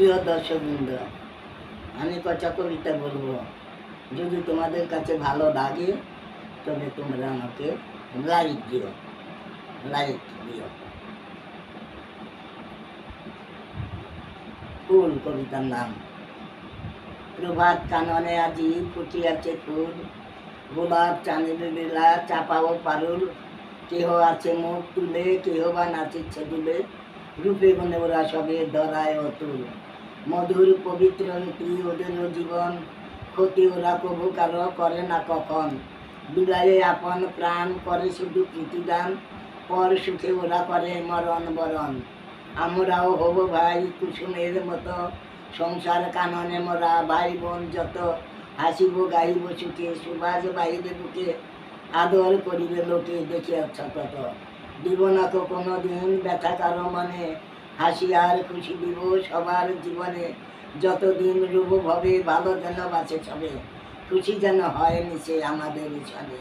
প্রিয় দর্শকবৃন্দ আমি কচা কবিতা বলব। যদি তোমাদের কাছে ভালো লাগে, তবে তোমরা আমাকে লাইক দিও লাইক দিও। ফুল কবিতার নাম, প্রভাত কাননে আজি ফুটিয়াছে ফুল, গোলাপ চাঁদের বেলা চাপাও পারুল, কেহ আছে মুখ তুলে, কেহ বা নাচিচ্ছে দুলে রূপে গুণে ওরা সবে ধরায় অতুল। মধুর পবিত্র নীতি ওদেরও জীবন, ক্ষতি ওরা কবু কারও করে না কখন। বিদায়ে আপন প্রাণ করে শুধু প্রীতিদান পর সুখে ওরা করে মরণ বরণ। আমরাও হব ভাই কুসুমের মতো, সংসার কাননে মোরা ভাই বোন যত। হাসিব গাইব সুখে, সুবাস বাহিরে বুকে, আদর করিবে লোকে দেখিয়াছ তত। দিব না তো কোনো দিন ব্যথা কারও মনে। হাসি আর খুশি দিব সবার জীবনে। যতদিন রূপ হবে ভালো যেন বাঁচে সবে। খুশি যেন হয় নিচে আমাদের সবে